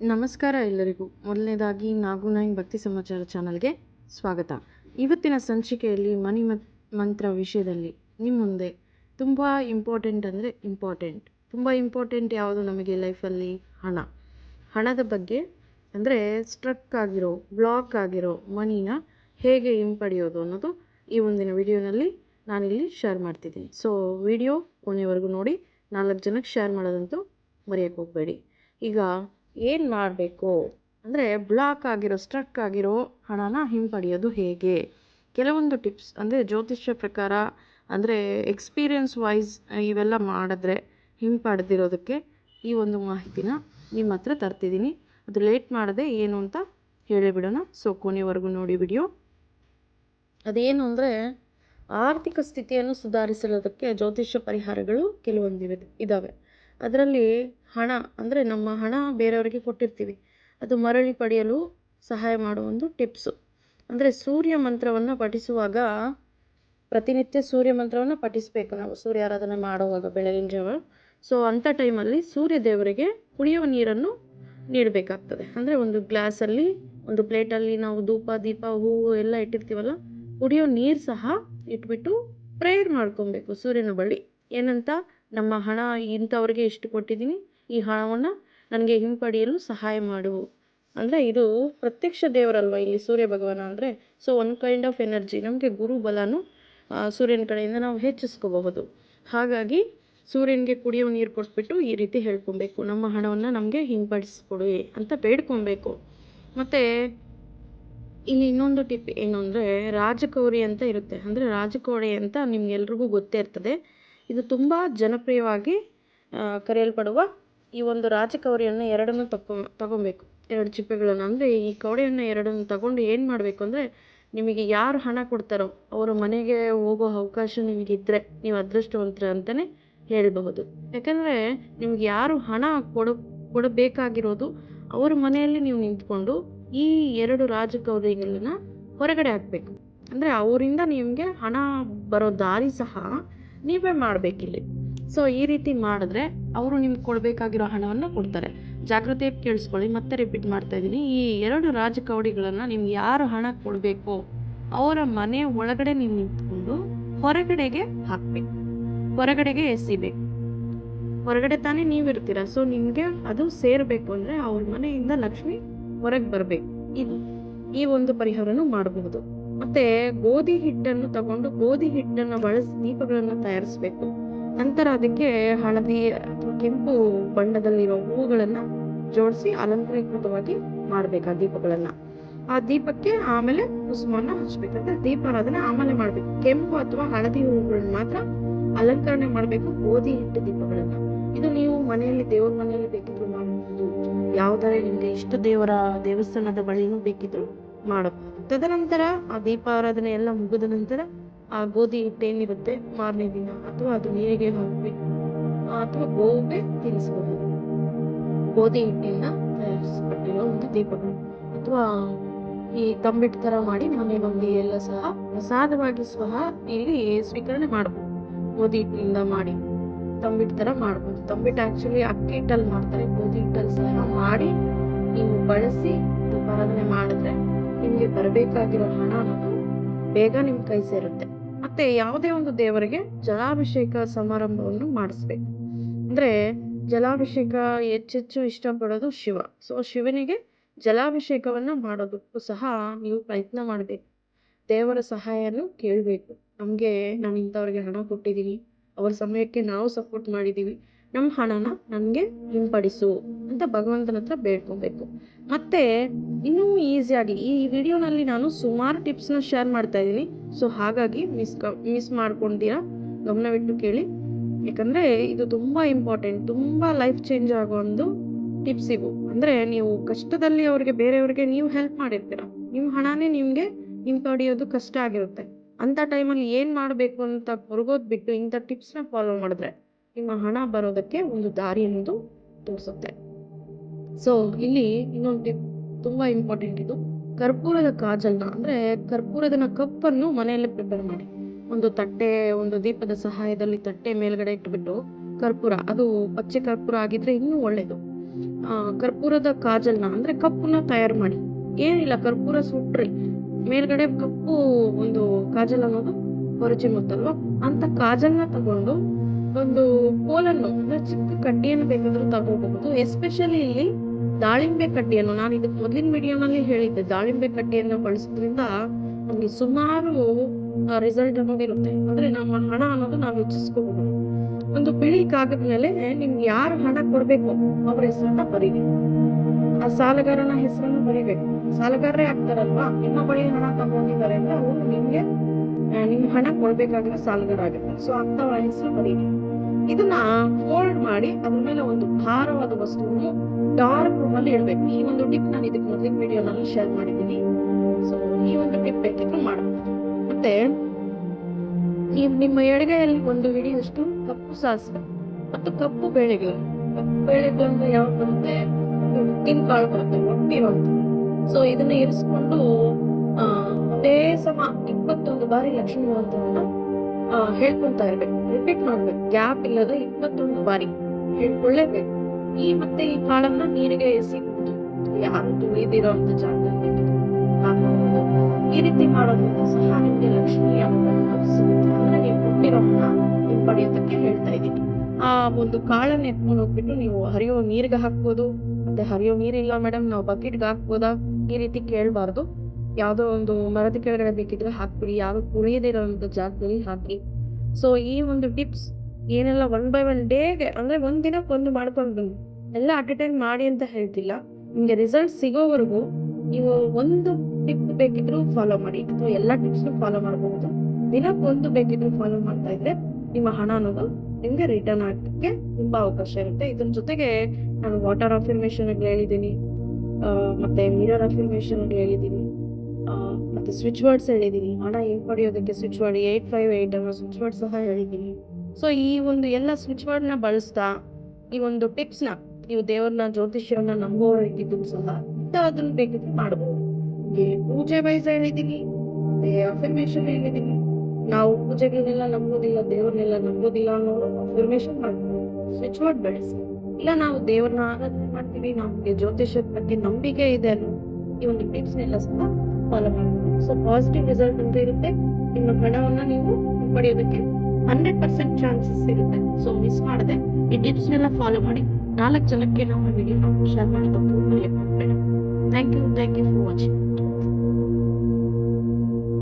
ನಮಸ್ಕಾರ ಎಲ್ಲರಿಗೂ. ಮೊದಲನೇದಾಗಿ ನಾಗು ನೈನ್ ಭಕ್ತಿ ಸಮಾಚಾರ ಚಾನಲ್ಗೆ ಸ್ವಾಗತ. ಇವತ್ತಿನ ಸಂಚಿಕೆಯಲ್ಲಿ ಮನಿ ಮತ್ ಮಂತ್ರ ವಿಷಯದಲ್ಲಿ ನಿಮ್ಮ ಮುಂದೆ ತುಂಬ ಇಂಪಾರ್ಟೆಂಟ್ ಅಂದರೆ ಇಂಪಾರ್ಟೆಂಟ್ ತುಂಬ ಇಂಪಾರ್ಟೆಂಟ್ ಯಾವುದು ನಮಗೆ ಲೈಫಲ್ಲಿ ಹಣ. ಹಣದ ಬಗ್ಗೆ ಅಂದರೆ ಸ್ಟ್ರಕ್ ಆಗಿರೋ ಬ್ಲಾಕ್ ಆಗಿರೋ ಮನಿನ ಹೇಗೆ ಹಿಂಪಡೆಯೋದು ಅನ್ನೋದು ಈ ಒಂದಿನ ವಿಡಿಯೋನಲ್ಲಿ ನಾನಿಲ್ಲಿ ಶೇರ್ ಮಾಡ್ತಿದ್ದೀನಿ. ಸೊ ವಿಡಿಯೋ ಕೊನೆವರೆಗೂ ನೋಡಿ. ನಾಲ್ಕು ಜನಕ್ಕೆ ಶೇರ್ ಮಾಡೋದಂತೂ ಮರೆಯೋಕ್ಕೆ ಹೋಗಬೇಡಿ. ಈಗ ಏನು ಮಾಡಬೇಕು? ಅಂದರೆ ಬ್ಲಾಕ್ ಆಗಿರೋ ಸ್ಟ್ರಕ್ ಆಗಿರೋ ಹಣನ ಹಿಂಪಡೆಯೋದು ಹೇಗೆ? ಕೆಲವೊಂದು ಟಿಪ್ಸ್ ಅಂದರೆ ಜ್ಯೋತಿಷ್ಯ ಪ್ರಕಾರ, ಅಂದರೆ ಎಕ್ಸ್ಪೀರಿಯನ್ಸ್ ವೈಸ್ ಇವೆಲ್ಲ ಮಾಡಿದ್ರೆ ಹಿಂಪಡೆದಿರೋದಕ್ಕೆ ಈ ಒಂದು ಮಾಹಿತಿನ ನಿಮ್ಮ ಹತ್ರ ತರ್ತಿದ್ದೀನಿ. ಅದು ಲೇಟ್ ಮಾಡದೆ ಏನು ಅಂತ ಹೇಳಿಬಿಡೋಣ ಸೊ ಕೊನೆವರೆಗೂ ನೋಡಿ ವಿಡಿಯೋ ಅದೇನು ಅಂದರೆ ಆರ್ಥಿಕ ಸ್ಥಿತಿಯನ್ನು ಸುಧಾರಿಸಲೋದಕ್ಕೆ ಜ್ಯೋತಿಷ್ಯ ಪರಿಹಾರಗಳು ಕೆಲವೊಂದಿವೆ ಇದ್ದಾವೆ ಅದರಲ್ಲಿ ಹಣ, ಅಂದರೆ ನಮ್ಮ ಹಣ ಬೇರೆಯವರಿಗೆ ಕೊಟ್ಟಿರ್ತೀವಿ. ಅದು ಮರಳಿ ಪಡೆಯಲು ಸಹಾಯ ಮಾಡುವ ಒಂದು ಟಿಪ್ಸು. ಅಂದರೆ ಸೂರ್ಯ ಮಂತ್ರವನ್ನು ಪಠಿಸುವಾಗ, ಪ್ರತಿನಿತ್ಯ ಸೂರ್ಯ ಮಂತ್ರವನ್ನು ಪಠಿಸಬೇಕು ನಾವು. ಸೂರ್ಯ ಆರಾಧನೆ ಮಾಡುವಾಗ, ಬೆಳಗಿನ ಜಾವ. ಸೊ ಅಂಥ ಟೈಮಲ್ಲಿ ಸೂರ್ಯ ದೇವರಿಗೆ ಕುಡಿಯುವ ನೀರನ್ನು ನೀಡಬೇಕಾಗ್ತದೆ. ಅಂದರೆ ಒಂದು ಗ್ಲಾಸಲ್ಲಿ, ಒಂದು ಪ್ಲೇಟಲ್ಲಿ ನಾವು ಧೂಪ, ದೀಪ, ಹೂವು ಎಲ್ಲ ಇಟ್ಟಿರ್ತೀವಲ್ಲ, ಕುಡಿಯೋ ನೀರು ಸಹ ಇಟ್ಬಿಟ್ಟು ಪ್ರೇಯರ್ ಮಾಡ್ಕೊಬೇಕು ಸೂರ್ಯನ ಬಳಿ. ಏನಂತ? ನಮ್ಮ ಹಣ ಇಂಥವ್ರಿಗೆ ಇಷ್ಟು ಕೊಟ್ಟಿದ್ದೀನಿ, ಈ ಹಣವನ್ನು ನನಗೆ ಹಿಂಪಡೆಯಲು ಸಹಾಯ ಮಾಡು. ಅಂದರೆ ಇದು ಪ್ರತ್ಯಕ್ಷ ದೇವರಲ್ವ ಇಲ್ಲಿ ಸೂರ್ಯ ಭಗವಾನ ಅಂದರೆ? So one kind of energy ನಮಗೆ ಗುರು ಬಲನು ಸೂರ್ಯನ ಕಡೆಯಿಂದ ನಾವು ಹೆಚ್ಚಿಸ್ಕೋಬಹುದು. ಹಾಗಾಗಿ ಸೂರ್ಯನಿಗೆ ಕುಡಿಯೋ ನೀರು ಕೊಟ್ಬಿಟ್ಟು ಈ ರೀತಿ ಹೇಳ್ಕೊಬೇಕು. ನಮ್ಮ ಹಣವನ್ನು ನಮಗೆ ಹಿಂಪಡಿಸ್ಕೊಡಿ ಅಂತ ಬೇಡ್ಕೊಬೇಕು. ಮತ್ತು ಇಲ್ಲಿ ಇನ್ನೊಂದು ಟಿಪ್ ಏನು ಅಂದರೆ, ರಾಜಕೌರಿ ಅಂತ ಇರುತ್ತೆ. ಅಂದರೆ ರಾಜಕೌರಿ ಅಂತ ನಿಮ್ಗೆಲ್ರಿಗೂ ಗೊತ್ತೇ ಇರ್ತದೆ. ಇದು ತುಂಬ ಜನಪ್ರಿಯವಾಗಿ ಕರೆಯಲ್ಪಡುವ ಈ ಒಂದು ರಾಜಕೌರಿಯನ್ನು ಎರಡನ್ನು ತಕ್ಕೊ ತಗೊಬೇಕು. ಎರಡು ಚಿಪ್ಪೆಗಳನ್ನು. ಅಂದರೆ ಈ ಕವಡೆಯನ್ನು ಎರಡನ್ನು ತಗೊಂಡು ಏನು ಮಾಡಬೇಕು ಅಂದರೆ, ನಿಮಗೆ ಯಾರು ಹಣ ಕೊಡ್ತಾರೋ ಅವರ ಮನೆಗೆ ಹೋಗೋ ಅವಕಾಶ ನಿಮಗಿದ್ರೆ ನೀವು ಅದೃಷ್ಟವಂತರ ಅಂತಲೇ ಹೇಳಬಹುದು. ಯಾಕಂದರೆ ನಿಮ್ಗೆ ಯಾರು ಹಣ ಕೊಡ, ಕೊಡಬೇಕಾಗಿರೋದು ಅವರ ಮನೆಯಲ್ಲಿ ನೀವು ನಿಂತ್ಕೊಂಡು ಈ ಎರಡು ರಾಜಕೌರಿಗಳನ್ನ ಹೊರಗಡೆ ಹಾಕಬೇಕು. ಅಂದರೆ ಅವರಿಂದ ನಿಮಗೆ ಹಣ ಬರೋ ದಾರಿ ಸಹ ನೀವೇ ಮಾಡಬೇಕಿಲ್ಲಿ. ಸೊ ಈ ರೀತಿ ಮಾಡಿದ್ರೆ ಅವರು ನಿಮ್ಗೆ ಕೊಡಬೇಕಾಗಿರೋ ಹಣವನ್ನು ಕೊಡ್ತಾರೆ. ಜಾಗೃತಿ ಕೇಳಿಸ್ಕೊಳ್ಳಿ, ಮತ್ತೆ ರಿಪೀಟ್ ಮಾಡ್ತಾ ಇದ್ದೀನಿ. ಈ ಎರಡು ರಾಜಕೌಡಿಗಳನ್ನು ನಿಮ್ಗೆ ಯಾರು ಹಣ ಕೊಡಬೇಕು ಅವರ ಮನೆ ಒಳಗಡೆ ನೀವು ನಿಂತ್ಕೊಂಡು ಹೊರಗಡೆಗೆ ಹಾಕ್ಬೇಕು. ಹೊರಗಡೆಗೆ ಎಸಿಬೇಕು. ಹೊರಗಡೆ ತಾನೇ ನೀವು ಇರ್ತೀರ ಸೊ ನಿಮಗೆ ಅದು ಸೇರಬೇಕು ಅಂದರೆ ಅವ್ರ ಮನೆಯಿಂದ ಲಕ್ಷ್ಮಿ ಹೊರಗೆ ಬರಬೇಕು. ಇದು ಈ ಒಂದು ಪರಿಹಾರನೂ ಮಾಡಬಹುದು ಮತ್ತೆ ಗೋಧಿ ಹಿಟ್ಟನ್ನು ತಗೊಂಡು ಗೋಧಿ ಹಿಟ್ಟನ್ನ ಬಳಸಿ ದೀಪಗಳನ್ನ ತಯಾರಿಸ್ಬೇಕು. ನಂತರ ಅದಕ್ಕೆ ಹಳದಿ ಕೆಂಪು ಬಣ್ಣದಲ್ಲಿರೋ ಹೂಗಳನ್ನ ಜೋಡಿಸಿ ಅಲಂಕೃತವಾಗಿ ಮಾಡ್ಬೇಕು ಆ ದೀಪಗಳನ್ನ. ಆ ದೀಪಕ್ಕೆ ಆಮೇಲೆ ಕುಸುಮನ್ನ ಹಚ್ಬೇಕಂದ್ರೆ ದೀಪಾರಾಧನೆ ಆಮೇಲೆ ಮಾಡ್ಬೇಕು. ಕೆಂಪು ಅಥವಾ ಹಳದಿ ಹೂಗಳನ್ನ ಮಾತ್ರ ಅಲಂಕರಣೆ ಮಾಡ್ಬೇಕು ಗೋಧಿ ಹಿಟ್ಟು ದೀಪಗಳನ್ನ. ಇದು ನೀವು ಮನೆಯಲ್ಲಿ ದೇವ್ರ ಮನೆಯಲ್ಲಿ ಬೇಕಿದ್ರು ಮಾಡಬಹುದು ಯಾವ್ದಾರ ನಿಮ್ಗೆ ಇಷ್ಟ ದೇವರ ದೇವಸ್ಥಾನದ ಬಳಿನೂ ಬೇಕಿದ್ರು ಮಾಡಬಹುದು ತದನಂತರ ಆ ದೀಪಾರಾಧನೆ ಎಲ್ಲ ಮುಗಿದ ನಂತರ ಆ ಗೋಧಿ ಹಿಟ್ಟು ಏನಿರುತ್ತೆ? ಮಾರನೇ ದಿನ ಅಥವಾ ಅದು ನೀರಿಗೆ ಹಾಕ್ಬೇಕು ಅಥವಾ ಗೋವಿಗೆ ತಿನ್ನಿಸ್ಬೋದು. ಗೋಧಿ ಹಿಟ್ಟಿನ ತಯಾರಿಸ್ಬಿಟ್ಟಿರೋ ಒಂದು ದೀಪಗಳು ಅಥವಾ ಈ ತಂಬಿಟ್ಟು ತರ ಮಾಡಿ ಮನೆ ಮಂದಿ ಎಲ್ಲ ಸಹ ಪ್ರಸಾದವಾಗಿ ಸಹ ಇಲ್ಲಿ ಸ್ವೀಕರಣೆ ಮಾಡಬಹುದು ಗೋಧಿ ಹಿಟ್ಟಿನಿಂದ ಮಾಡಿ ತಂಬಿಟ್ಟು ತರ ಮಾಡ್ಬೋದು. ತಂಬಿಟ್ಟು ಆಕ್ಚುಲಿ ಅಕ್ಕಿ ಹಿಟ್ಟಲ್ಲಿ ಮಾಡ್ತಾರೆ. ಗೋಧಿ ಹಿಟ್ಟಲ್ಲಿ ಸಹ ಮಾಡಿ ನೀವು ಬಳಸಿ ಆರಾಧನೆ ಮಾಡಿದ್ರೆ ನಿಮ್ಗೆ ಬರಬೇಕಾಗಿರೋ ಹಣ ಬೇಗ ನಿಮ್ಮ ಕೈ ಸೇರುತ್ತೆ. ಮತ್ತೆ ಯಾವುದೇ ಒಂದು ದೇವರಿಗೆ ಜಲಾಭಿಷೇಕ ಸಮಾರಂಭವನ್ನು ಮಾಡಿಸ್ಬೇಕು. ಅಂದ್ರೆ ಜಲಾಭಿಷೇಕ ಹೆಚ್ಚೆಚ್ಚು ಇಷ್ಟಪಡೋದು ಶಿವ. ಸೊ ಶಿವನಿಗೆ ಜಲಾಭಿಷೇಕವನ್ನು ಮಾಡೋದಕ್ಕೂ ಸಹ ನೀವು ಪ್ರಯತ್ನ ಮಾಡಬೇಕು. ದೇವರ ಸಹಾಯನು ಕೇಳಬೇಕು. ನಮಗೆ ನಾನು ಇಂಥವ್ರಿಗೆ ಹಣ ಕೊಟ್ಟಿದ್ದೀನಿ ಅವ್ರ ಸಮಯಕ್ಕೆ ನಾವು ಸಪೋರ್ಟ್ ಮಾಡಿದ್ದೀವಿ ನಮ್ಮ ಹಣನ ನನಗೆ ಹಿಂಪಡಿಸು ಅಂತ ಭಗವಂತನ ಹತ್ರ ಬೇಡ್ಕೊಬೇಕು. ಮತ್ತೆ ಇನ್ನೂ ಈಸಿಯಾಗಿ ಈ ವಿಡಿಯೋನಲ್ಲಿ ನಾನು ಸುಮಾರು ಟಿಪ್ಸ್ನ ಶೇರ್ ಮಾಡ್ತಾ ಇದ್ದೀನಿ. ಸೊ ಹಾಗಾಗಿ ಮಿಸ್ ಮಿಸ್ ಮಾಡ್ಕೊಂತೀರಾ ಗಮನವಿಟ್ಟು ಕೇಳಿ. ಯಾಕಂದ್ರೆ ಇದು ತುಂಬಾ ಇಂಪಾರ್ಟೆಂಟ್ ತುಂಬಾ ಲೈಫ್ ಚೇಂಜ್ ಆಗೋ ಒಂದು ಟಿಪ್ಸ್ ಇವು. ಅಂದ್ರೆ ನೀವು ಕಷ್ಟದಲ್ಲಿ ಅವ್ರಿಗೆ ಬೇರೆಯವ್ರಿಗೆ ನೀವು ಹೆಲ್ಪ್ ಮಾಡಿರ್ತೀರ. ನಿಮ್ಮ ಹಣನೇ ನಿಮಗೆ ಹಿಂಪಡೆಯೋದು ಕಷ್ಟ ಆಗಿರುತ್ತೆ. ಅಂತ ಟೈಮಲ್ಲಿ ಏನು ಮಾಡಬೇಕು ಅಂತ ಹೊರಗೋದ್ ಬಿಟ್ಟು ಇಂಥ ಟಿಪ್ಸ್ನ ಫಾಲೋ ಮಾಡಿದ್ರೆ ನಿಮ್ಮ ಹಣ ಬರೋದಕ್ಕೆ ಒಂದು ದಾರಿ ಅನ್ನೋದು ತೋರಿಸುತ್ತೆ. ಸೊ ಇಲ್ಲಿ ಇನ್ನೊಂದು ಟಿಪ್ ತುಂಬಾ ಇಂಪಾರ್ಟೆಂಟ್ ಇದು. ಕರ್ಪೂರದ ಕಾಜಲ್ನ ಅಂದ್ರೆ ಕರ್ಪೂರದ ಕಪ್ಪನ್ನು ಮನೆಯಲ್ಲೇ ಪ್ರಿಪೇರ್ ಮಾಡಿ. ಒಂದು ತಟ್ಟೆ, ಒಂದು ದೀಪದ ಸಹಾಯದಲ್ಲಿ ತಟ್ಟೆ ಮೇಲ್ಗಡೆ ಇಟ್ಬಿಟ್ಟು ಕರ್ಪೂರ, ಅದು ಪಚ್ಚೆ ಕರ್ಪೂರ ಆಗಿದ್ರೆ ಇನ್ನೂ ಒಳ್ಳೇದು. ಕರ್ಪೂರದ ಕಾಜಲ್ನ ಅಂದ್ರೆ ಕಪ್ಪನ್ನ ತಯಾರು ಮಾಡಿ. ಏನಿಲ್ಲ, ಕರ್ಪೂರ ಸುಟ್ರಿ. ಮೇಲ್ಗಡೆ ಕಪ್ಪು ಒಂದು ಕಾಜಲ್ ಅನ್ನೋದು ಹೊರಚಿಮ್ಮುತ್ತಲ್ವಾ ಅಂತ ಕಾಜಲ್ನ ತಗೊಂಡು ಒಂದು ಕೋಲನ್ನು ಚಿಕ್ಕ ಕಡ್ಡಿಯನ್ನು ಬೇಕಾದ್ರೂ ತಗೋಬಹುದು. ಎಸ್ಪೆಷಲಿ ಇಲ್ಲಿ ದಾಳಿಂಬೆ ಕಡ್ಡಿಯನ್ನು, ನಾನು ಇದಕ್ಕೆ ಮೊದಲಿನ ವಿಡಿಯೋನಲ್ಲಿ ಹೇಳಿದ್ದೆ, ದಾಳಿಂಬೆ ಕಡ್ಡಿಯನ್ನು ಬಳಸೋದ್ರಿಂದ ನಮ್ಗೆ ಸುಮಾರು ರಿಸಲ್ಟ್ ಅನ್ನೋದಿರುತ್ತೆ ಅಂದ್ರೆ ನಮ್ಮ ಹಣ ಅನ್ನೋದು ನಾವು ಹೆಚ್ಚಿಸ್ಕೋಬಹುದು ಒಂದು ಬಿಳಿ ಕಾಗದ ಮೇಲೆ ನಿಮ್ಗೆ ಯಾರು ಹಣ ಕೊಡ್ಬೇಕು, ಅವ್ರ ಹೆಸರನ್ನ ಬರೀಬೇಕು ಆ ಸಾಲಗಾರನ ಹೆಸರನ್ನು ಬರೀಬೇಕು. ಸಾಲಗಾರರೇ ಆಗ್ತಾರಲ್ವಾ? ನಿಮ್ಮ ಬಳಿ ಹಣ ತಗೊಂಡಿದ್ದಾರೆ ಅಂದ್ರೆ ಅವರು ನಿಮ್ಗೆ ನಿಮ್ ಹಣ ಕೊಡ್ಬೇಕಾಗಿರೋ ಸಾಲಗಾರ ಆಗುತ್ತೆ ಸೊ ಅಂತ ಹೆಸರು ಬರೀರಿ ಇದನ್ನ ಫೋಲ್ಡ್ ಮಾಡಿ, ಅದ್ರ ಮೇಲೆ ಒಂದು ಭಾರವಾದ ವಸ್ತುವನ್ನು ಡಾರ್ಕ್ ರೂಮ್ ಅಲ್ಲಿ ಇಡ್ಬೇಕು. ಈ ಒಂದು ಟಿಪ್ ನಾನು ಇದಕ್ಕೆ ಮೊದಲಿನ ವಿಡಿಯೋನಲ್ಲಿ ಶೇರ್ ಮಾಡಿದ್ದೀನಿ. ಸೊ ಈ ಒಂದು ಟಿಪ್ ಬೇಕಿದ್ರು ಮಾಡಬಹುದು ಮತ್ತೆ, ನೀವು ನಿಮ್ಮ ಎಡಗೈಯಲ್ಲಿ ಒಂದು ಹಿಡಿಯಷ್ಟು ಕಪ್ಪು ಸಾಸಿವೆ ಮತ್ತು ಕಪ್ಪು ಬೇಳೆಗಳು. ಕಪ್ಪು ಬೇಳೆಗಳು ಅಂದ್ರೆ ಯಾವ ಬರುತ್ತೆ? ಉದ್ದಿನ ಕಾಳು ಬರುತ್ತೆ ಸೊ ಇದನ್ನ ಇರಿಸ್ಕೊಂಡು ಒಂದೇ ಸಮ ಇಪ್ಪತ್ತೊಂದು ಬಾರಿ ಲಕ್ಷ್ಮೀ ಮಂತ್ರವನ್ನ ಹೇಳ್ಕೊಂತಾ ಇರ್ಬೇಕು. ರಿಪೀಟ್ ಮಾಡ್ಬೇಕು. ಗ್ಯಾಪ್ ಇಲ್ಲದೆ ಇಪ್ಪತ್ತೊಂದು ಬಾರಿ ಹೇಳ್ಕೊಳ್ಳೇಬೇಕು. ಈ ಮತ್ತೆ ಈ ಕಾಳನ್ನ ನೀರಿಗೆ ಎಸಿಬಹುದು ಯಾರು ತುಳಿದಿರೋ ಜಾಗದಲ್ಲಿ ಹಾಕಬಹುದು ಈ ರೀತಿ ಮಾಡೋದ್ರಿಂದ ಸಹ ನಿಮ್ಗೆ ಲಕ್ಷ್ಮಿ ಅಮ್ಮನ ಸಿಗುತ್ತೆ ಅಂದ್ರೆ ನೀವು ಕೊಟ್ಟಿರೋ ಹಣ ನೀವು ಪಡೆಯೋದಕ್ಕೆ ಹೇಳ್ತಾ ಇದ್ದೀನಿ. ಆ ಒಂದು ಕಾಳನ್ನ ಎತ್ಕೊಂಡು ಹೋಗ್ಬಿಟ್ಟು ನೀವು ಹರಿಯೋ ನೀರಿಗೆ ಹಾಕ್ಬೋದು. ಮತ್ತೆ ಹರಿಯೋ ನೀರಿಲ್ಲ ಮೇಡಮ್, ನಾವು ಬಕೆಟ್ಗೆ ಹಾಕ್ಬೋದಾ? ಈ ರೀತಿ ಕೇಳಬಾರ್ದು. ಯಾವ್ದೋ ಒಂದು ಮರದ ಕೆಳಗಡೆ ಬೇಕಿದ್ರೆ ಹಾಕ್ಬಿಡಿ ಯಾರು ಒಂದು ಜಾಗದಲ್ಲಿ ಹಾಕಿ. ಸೊ ಈ ಒಂದು ಟಿಪ್ಸ್ ಏನೆಲ್ಲ ಒನ್ ಬೈ ಒನ್ ಡೇಗೆ ಅಂದ್ರೆ ಒಂದ್ ದಿನಕ್ಕೆ ಒಂದು ಮಾಡ್ಕೊಂಡು ಎಲ್ಲ ಅಟ್ ಎ ಟೈಮ್ ಮಾಡಿ ಅಂತ ಹೇಳ್ತಿಲ್ಲ. ನಿಮ್ಗೆ ರಿಸಲ್ಟ್ ಸಿಗೋವರೆಗೂ ನೀವು ಒಂದು ಟಿಪ್ ಬೇಕಿದ್ರು ಫಾಲೋ ಮಾಡಿ. ಅಥವಾ ಎಲ್ಲ ಟಿಪ್ಸ್ ಫಾಲೋ ಮಾಡಬಹುದು ದಿನಕ್ಕೆ ಒಂದು ಬೇಕಿದ್ರು ಫಾಲೋ ಮಾಡ್ತಾ ಇದ್ರೆ ನಿಮ್ಮ ಹಣ ಅನ್ನೋದು ನಿಮ್ಗೆ ರಿಟರ್ನ್ ಆಗಕ್ಕೆ ತುಂಬಾ ಅವಕಾಶ ಇರುತ್ತೆ. ಇದ್ರ ಜೊತೆಗೆ ನಾನು ವಾಟರ್ ಅಫಿರ್ಮೇಶನ್ ಹೇಳಿದ್ದೀನಿ. ಮತ್ತೆ ಮಿರರ್ ಅಫಿರ್ಮೇಶನ್ ಹೇಳಿದ್ದೀನಿ. ಮತ್ತೆ ಸ್ವಿಚ್ ವರ್ಡ್ಸ್ ಹೇಳಿದ್ದೀನಿ ಹಣ ಹೆಂಗ್ ಪಡೆಯೋದಕ್ಕೆ switch word eight five eight ಅನ್ನೋ ಸ್ವಿಚ್ ವರ್ಡ್ ಸಹ ಹೇಳಿದ್ದೀನಿ ಸೊ ಈ ಒಂದು ಎಲ್ಲ ಸ್ವಿಚ್ ವರ್ಡ್ನ ಬಳಸ್ತಾ, ಈ ಒಂದು ಟಿಪ್ಸ್ನ ನೀವು ದೇವ್ರನ್ನ ಜ್ಯೋತಿಷ್ಯವನ್ನ ನಂಬೋ ರೀತಿ ಸಹ ಅದನ್ನ ಬೇಕಿದ್ರೆ ಮಾಡಬಹುದು ಪೂಜೆ ವೈಸ್ ಹೇಳಿದ್ದೀನಿ ಅಫರ್ಮೇಶನ್ ಹೇಳಿದ್ದೀನಿ ನಾವು ಪೂಜೆಗಳನ್ನೆಲ್ಲ ನಂಬೋದಿಲ್ಲ, ದೇವ್ರನ್ನೆಲ್ಲ ನಂಬೋದಿಲ್ಲ ಅನ್ನೋ ಅಫರ್ಮೇಶನ್ ಮಾಡ್ತೀವಿ. ಸ್ವಿಚ್ ವರ್ಡ್ ಬೆಳೆಸಿ ಇಲ್ಲ, ನಾವು ದೇವ್ರನ್ನ ಆರಾಧನೆ ಮಾಡ್ತೀವಿ, ನಮ್ಗೆ ಜ್ಯೋತಿಷ್ಯದ ಬಗ್ಗೆ ನಂಬಿಕೆ ಇದೆ ಅನ್ನೋ ಈ ಒಂದು ಟಿಪ್ಸ್ ನೆಲ್ಲ ಸಹ ಫಾಲೋ ಮಾಡಬಹುದು ಸೊ ಪಾಸಿಟಿವ್ ರಿಸಲ್ಟ್ ಅಂತ ಇರುತ್ತೆ. ನಿಮ್ಮ ಹಣವನ್ನ ನೀವು ಪಡೆಯೋದಕ್ಕೆ ಹಂಡ್ರೆಡ್ ಪರ್ಸೆಂಟ್ ಚಾನ್ಸಸ್ ಇರುತ್ತೆ. ಸೊ ಮಿಸ್ ಮಾಡದೆ ಈ ಟಿಪ್ಸ್ ನೆಲ್ಲ ಫಾಲೋ ಮಾಡಿ ನಾಲ್ಕು ಜನಕ್ಕೆ ನಾವು ಶೇರ್ ಮಾಡಿ thank you thank you for watching